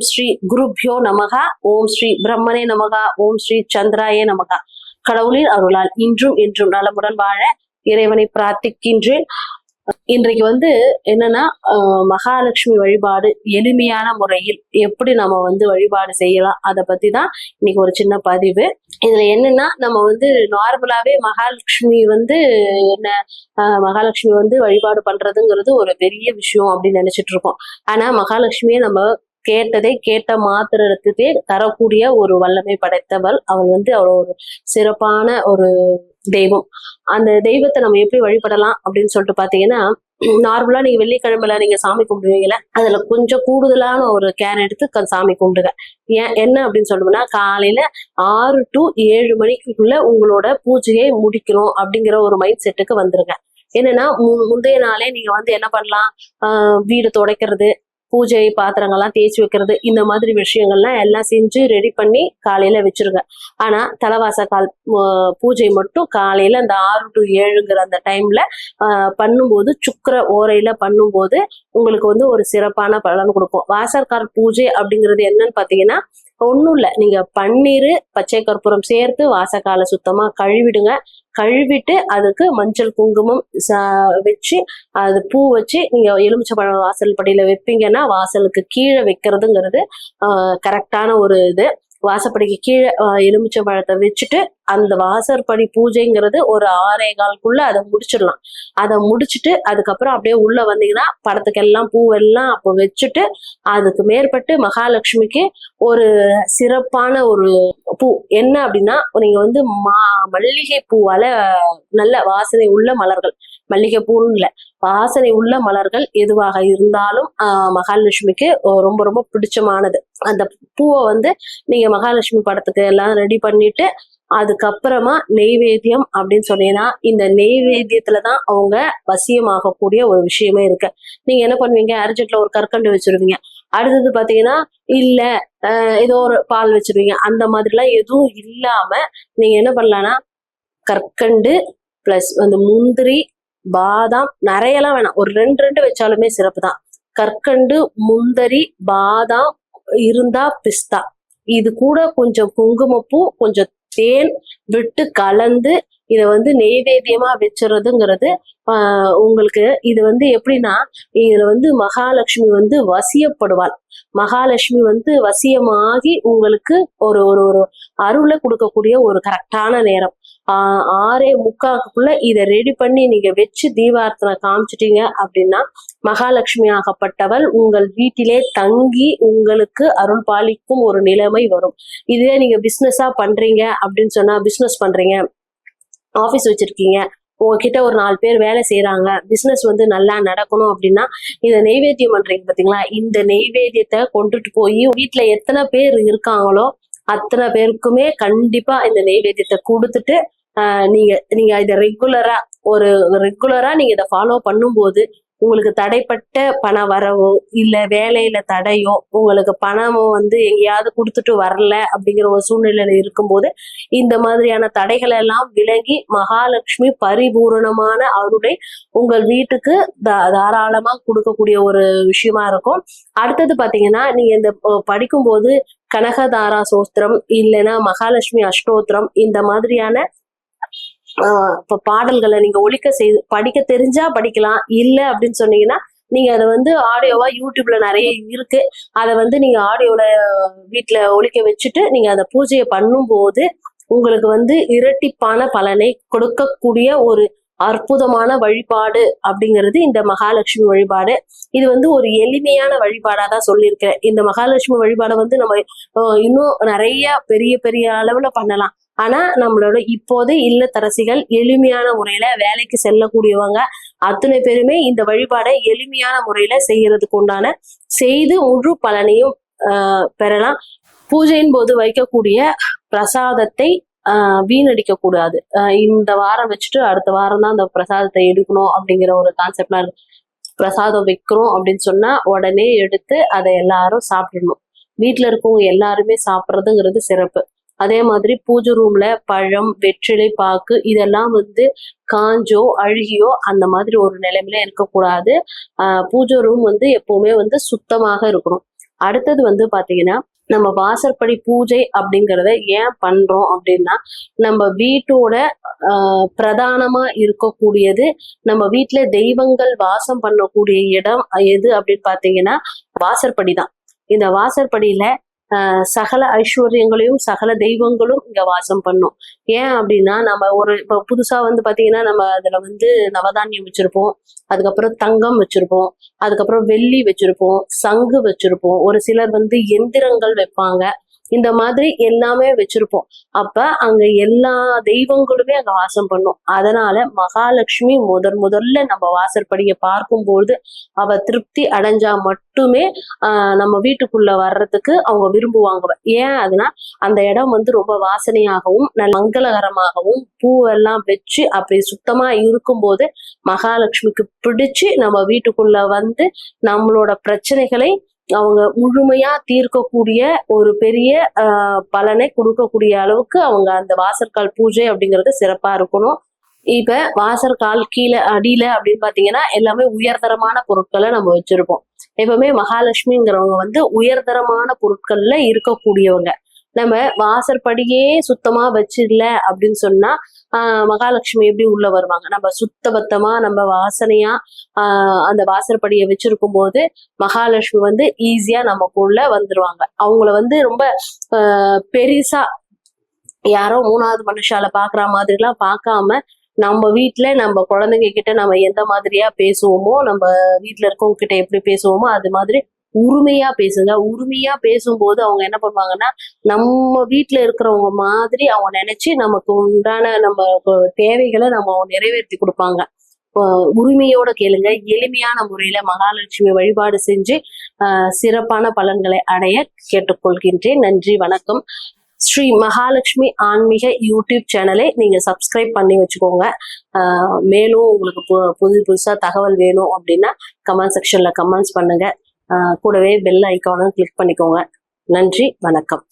ஓம் ஸ்ரீ குருப்யோ நமகா. ஓம் ஸ்ரீ பிரம்மனே நமகா. ஓம் ஸ்ரீ சந்திராயே நமகா. கடவுளின் அருளால் இன்றும் என்றும் நலமுடன் வாழ இறைவனை பிரார்த்திக்கின்றேன். இன்றைக்கு வந்து என்னன்னா மகாலட்சுமி வழிபாடு எளிமையான முறையில் எப்படி நம்ம வந்து வழிபாடு செய்யலாம் அதை பத்தி தான் இன்னைக்கு ஒரு சின்ன பதிவு. இதுல என்னன்னா நம்ம வந்து நார்மலாவே மகாலட்சுமி வந்து என்ன ஆஹ் மகாலட்சுமி வந்து வழிபாடு பண்றதுங்கிறது ஒரு பெரிய விஷயம் அப்படின்னு நினைச்சிட்டு இருக்கோம். ஆனா மகாலட்சுமியை நம்ம கேட்டதை கேட்ட மாத்திரத்துக்கே தரக்கூடிய ஒரு வல்லமை படைத்தவள் அவள் வந்து அவ்வளோ ஒரு சிறப்பான ஒரு தெய்வம். அந்த தெய்வத்தை நம்ம எப்படி வழிபடலாம் அப்படின்னு சொல்லிட்டு பாத்தீங்கன்னா நார்மலா நீங்க வெள்ளிக்கிழமையில நீங்க சாமி கும்பிடுவீங்கல்ல அதுல கொஞ்சம் கூடுதலான ஒரு கேர் எடுத்து சாமி கும்பிடுங்க. ஏன் என்ன அப்படின்னு சொல்லணும்னா காலையில ஆறு டு ஏழு மணிக்குள்ள உங்களோட பூஜையை முடிக்கணும் அப்படிங்கிற ஒரு மைண்ட் செட்டுக்கு வந்துருங்க. என்னன்னா மு- முந்தைய நாளே நீங்க வந்து என்ன பண்ணலாம்? வீடு துடைக்கிறது பூஜை பாத்திரங்கள்லாம் தேய்ச்சி வைக்கிறது இந்த மாதிரி விஷயங்கள்லாம் எல்லாம் செஞ்சு ரெடி பண்ணி காலையில வச்சிருங்க. ஆனா தலைவாச கால் பூஜை மட்டும் காலையில அந்த ஆறு டு ஏழுங்கிற அந்த டைம்ல ஆஹ் பண்ணும்போது சுக்கர ஓரையில பண்ணும்போது உங்களுக்கு வந்து ஒரு சிறப்பான பலன் கொடுக்கும். வாசற்கால் பூஜை அப்படிங்கிறது என்னன்னு பாத்தீங்கன்னா ஒன்றும் இல்லை. நீங்கள் பன்னீர் பச்சை கற்பூரம் சேர்த்து வாசக்கால சுத்தமாக கழுவிடுங்க. கழுவிட்டு அதுக்கு மஞ்சள் குங்குமம் வச்சு அது பூ வச்சு நீங்க எலுமிச்சப்பழம் வாசல் படியில் வைப்பீங்கன்னா வாசலுக்கு கீழே வைக்கிறதுங்கிறது கரெக்டான ஒரு இது. வாசப்படிக்கு கீழே எலுமிச்சை பழத்தை வச்சுட்டு அந்த வாசற்படி பூஜைங்கிறது ஒரு ஆறே கால்குள்ள அதை முடிச்சிடலாம். அதை முடிச்சுட்டு அதுக்கப்புறம் அப்படியே உள்ள வந்தீங்கன்னா படத்துக்கெல்லாம் பூவெல்லாம் அப்போ வச்சுட்டு அதுக்கு மேற்பட்டு மகாலட்சுமிக்கு ஒரு சிறப்பான ஒரு பூ. என்ன அப்படின்னா நீங்க வந்து மா மல்லிகை பூவால நல்ல வாசனை உள்ள மலர்கள். மல்லிகைப்பூன்னு இல்லை வாசனை உள்ள மலர்கள் எதுவாக இருந்தாலும் மகாலட்சுமிக்கு ரொம்ப ரொம்ப பிடிச்சமானது. அந்த பூவை வந்து நீங்க மகாலட்சுமி படத்துக்கு எல்லாம் ரெடி பண்ணிட்டு அதுக்கப்புறமா நெய்வேத்தியம் அப்படின்னு சொன்னீங்கன்னா இந்த நெய்வேத்தியத்துல தான் அவங்க வசியமாகக்கூடிய ஒரு விஷயமே இருக்கு. நீங்க என்ன பண்ணுவீங்க? அரிஜெட்ல ஒரு கற்கண்டு வச்சிருவீங்க. அடுத்தது பாத்தீங்கன்னா இல்ல ஏதோ ஒரு பால் வச்சிருவீங்க. அந்த மாதிரிலாம் எதுவும் இல்லாம நீங்க என்ன பண்ணலாம்னா கற்கண்டு பிளஸ் வந்து முந்திரி பாதாம் நிறையலாம் வேணாம். ஒரு ரெண்டு ரெண்டு வச்சாலுமே சிறப்பு தான் கற்கண்டு முந்தரி பாதாம் இருந்தா பிஸ்தா. இது கூட கொஞ்சம் குங்குமப்பூ கொஞ்சம் தேன் விட்டு கலந்து இதை வந்து நெய்வேத்தியமா வச்சுறதுங்கிறது உங்களுக்கு இது வந்து எப்படின்னா இதுல வந்து மகாலட்சுமி வந்து வசியப்படுவாள். மகாலட்சுமி வந்து வசியமாகி உங்களுக்கு ஒரு ஒரு ஒரு அருளை கொடுக்கக்கூடிய ஒரு கரெக்டான நேரம். ஆறே முக்காக்குள்ள இதை ரெடி பண்ணி நீங்க வச்சு தீபார்த்தனை காமிச்சிட்டீங்க அப்படின்னா மகாலட்சுமி ஆகப்பட்டவள் உங்கள் வீட்டிலே தங்கி உங்களுக்கு அருள் பாலிக்கும் ஒரு நிலைமை வரும். இதுவே நீங்க பிசினஸா பண்றீங்க அப்படின்னு சொன்னா பிசினஸ் பண்றீங்க. ஆபீஸ் வச்சிருக்கீங்க. உங்ககிட்ட ஒரு நாலு பேர் வேலை செய்யறாங்க பிசினஸ் வந்து நல்லா நடக்கணும் அப்படின்னா இதை நெய்வேத்தியம் பண்றீங்க பாத்தீங்களா? இந்த நெய்வேத்தியத்தை கொண்டுட்டு போய் வீட்டுல எத்தனை பேர் இருக்காங்களோ அத்தனை பேருக்குமே கண்டிப்பா இந்த நெய்வேத்தியத்தை கொடுத்துட்டு நீங்க நீங்க இதை ரெகுலரா ஒரு ரெகுலரா நீங்க இதை ஃபாலோ பண்ணும்போது உங்களுக்கு தடைப்பட்ட பண வரவோ இல்ல வேலையில தடையோ உங்களுக்கு பணமோ வந்து எங்கேயாவது கொடுத்துட்டு வரல அப்படிங்கிற ஒரு சூழ்நிலையில இருக்கும்போது இந்த மாதிரியான தடைகள் எல்லாம் விலகி மகாலட்சுமி பரிபூரணமான அருளை உங்கள் வீட்டுக்கு தாராளமா கொடுக்கக்கூடிய ஒரு விஷயமா இருக்கும். அடுத்தது பாத்தீங்கன்னா நீங்க இந்த படிக்கும்போது கனகதாரா சோஸ்திரம் இல்லைன்னா மகாலட்சுமி அஷ்டோத்திரம் இந்த மாதிரியான இப்ப பாடல்களை நீங்க ஒழிக்க செய்து படிக்க தெரிஞ்சா படிக்கலாம். இல்ல அப்படின்னு சொன்னீங்கன்னா நீங்க அதை வந்து ஆடியோவா யூடியூப்ல நிறைய இருக்கு. அதை வந்து நீங்க ஆடியோல வீட்ல ஒழிக்க வச்சுட்டு நீங்க அதை பூஜையை பண்ணும்போது உங்களுக்கு வந்து இரட்டிப்பான பலனை கொடுக்கக்கூடிய ஒரு அற்புதமான வழிபாடு அப்படிங்கிறது இந்த மகாலட்சுமி வழிபாடு. இது வந்து ஒரு எளிமையான வழிபாடா தான் சொல்லியிருக்கேன் இந்த மகாலட்சுமி வழிபாடை வந்து நம்ம இன்னும் நிறைய பெரிய பெரிய அளவுல பண்ணலாம். ஆனா நம்மளோட இப்போதே இல்லத்தரசிகள் எளிமையான முறையில வேலைக்கு செல்லக்கூடியவங்க. அத்தனை பேருமே இந்த வழிபாடை எளிமையான முறையில செய்யறதுக்கு உண்டான செய்து முழு பலனையும் பெறலாம். பூஜையின் போது வைக்கக்கூடிய பிரசாதத்தை வீணடிக்க கூடாது இந்த வாரம் வச்சுட்டு அடுத்த வாரம் தான் அந்த பிரசாதத்தை எடுக்கணும் அப்படிங்கிற ஒரு கான்செப்ட்லாம் இருக்கு. பிரசாதம் வைக்கிறோம் அப்படின்னு சொன்னா உடனே எடுத்து அதை எல்லாரும் சாப்பிடணும். வீட்டுல இருக்கவங்க எல்லாருமே சாப்பிட்றதுங்கிறது சிறப்பு. அதே மாதிரி பூஜை ரூம்ல பழம் வெற்றிலை பாக்கு இதெல்லாம் வந்து காஞ்சோ அழுகியோ அந்த மாதிரி ஒரு நிலைமையில இருக்கக்கூடாது. ஆஹ் பூஜை ரூம் வந்து எப்பவுமே வந்து சுத்தமாக இருக்கணும். அடுத்தது வந்து பாத்தீங்கன்னா நம்ம வாசற்படி பூஜை அப்படிங்கிறத ஏன் பண்றோம் அப்படின்னா நம்ம வீட்டோட பிரதானமா இருக்கக்கூடியது நம்ம வீட்டுல தெய்வங்கள் வாசம் பண்ணக்கூடிய இடம் எது அப்படின்னு பாத்தீங்கன்னா வாசற்படி தான் இந்த வாசற்படியில சகல ஐஸ்வர்யங்களையும் சகல தெய்வங்களும் இங்க வாசம் பண்ணும். ஏன் அப்படின்னா நம்ம ஒரு இப்போ புதுசா வந்து பாத்தீங்கன்னா நம்ம அதுல வந்து நவதானியம் வச்சிருப்போம் அதுக்கப்புறம் தங்கம் வச்சிருப்போம் அதுக்கப்புறம் வெள்ளி வச்சிருப்போம் சங்கு வச்சிருப்போம். ஒரு சிலர் வந்து எந்திரங்கள் வைப்பாங்க. இந்த மாதிரி எல்லாமே வச்சிருப்போம். அப்ப அங்க எல்லா தெய்வங்களுமே அங்க வாசம் பண்ணும். அதனால மகாலட்சுமி முதல் முதல்ல நம்ம வாசற்படியை பார்க்கும்போது அவ திருப்தி அடைஞ்சா மட்டுமே ஆஹ் நம்ம வீட்டுக்குள்ள வர்றதுக்கு அவங்க விரும்புவாங்க. ஏன் அதுனா அந்த இடம் வந்து ரொம்ப வாசனையாகவும் நல்ல மங்களகரமாகவும் பூவெல்லாம் வச்சு அப்படி சுத்தமா இருக்கும்போது மகாலட்சுமிக்கு பிடிச்சு நம்ம வீட்டுக்குள்ள வந்து நம்மளோட பிரச்சனைகளை அவங்க முழுமையா தீர்க்கக்கூடிய ஒரு பெரிய பலனை கொடுக்கக்கூடிய அளவுக்கு அவங்க அந்த வாசற்கால் பூஜை அப்படிங்கிறது சிறப்பா இருக்கணும். இப்ப வாசற்கால் கீழே அடியில அப்படின்னு பாத்தீங்கன்னா எல்லாமே உயர்தரமான பொருட்களை நம்ம வச்சிருப்போம். எப்பவுமே மகாலட்சுமிங்கிறவங்க வந்து உயர்தரமான பொருட்கள்ல இருக்கக்கூடியவங்க. நம்ம வாசற்படியே சுத்தமா வச்சிடல அப்படின்னு சொன்னா ஆஹ் மகாலட்சுமி எப்படி உள்ள வருவாங்க? நம்ம சுத்த பத்தமா நம்ம வாசனையா ஆஹ் அந்த வாசற்படியை வச்சிருக்கும் போது மகாலட்சுமி வந்து ஈஸியா நமக்குள்ள வந்துருவாங்க. அவங்கள வந்து ரொம்ப ஆஹ் பெரிசா யாரோ மூணாவது மனுஷால பாக்குற மாதிரி எல்லாம் பார்க்காம நம்ம வீட்ல நம்ம குழந்தைங்க கிட்ட நம்ம எந்த மாதிரியா பேசுவோமோ நம்ம வீட்ல இருக்கவங்க கிட்ட எப்படி பேசுவோமோ அது மாதிரி உரிமையா பேசுங்க. உரிமையா பேசும்போது அவங்க என்ன பண்ணுவாங்கன்னா நம்ம வீட்டுல இருக்கிறவங்க மாதிரி அவங்க நினைச்சு நமக்கு உண்டான நம்ம தேவைகளை நம்ம நிறைவேற்றி கொடுப்பாங்க. உரிமையோட கேளுங்க. எளிமையான முறையில மகாலட்சுமி வழிபாடு செஞ்சு சிறப்பான பலன்களை அடைய கேட்டுக்கொள்கின்றேன். நன்றி வணக்கம். ஸ்ரீ மகாலட்சுமி ஆன்மீக யூடியூப் சேனலை நீங்க சப்ஸ்கிரைப் பண்ணி வச்சுக்கோங்க. மேலும் உங்களுக்கு பு- புது புதுசா தகவல் வேணும் அப்படின்னா கமெண்ட் செக்ஷன்ல கமெண்ட்ஸ் பண்ணுங்க. கூடவே பெல் ஐக்கானும் கிளிக் பண்ணிக்கோங்க. நன்றி வணக்கம்.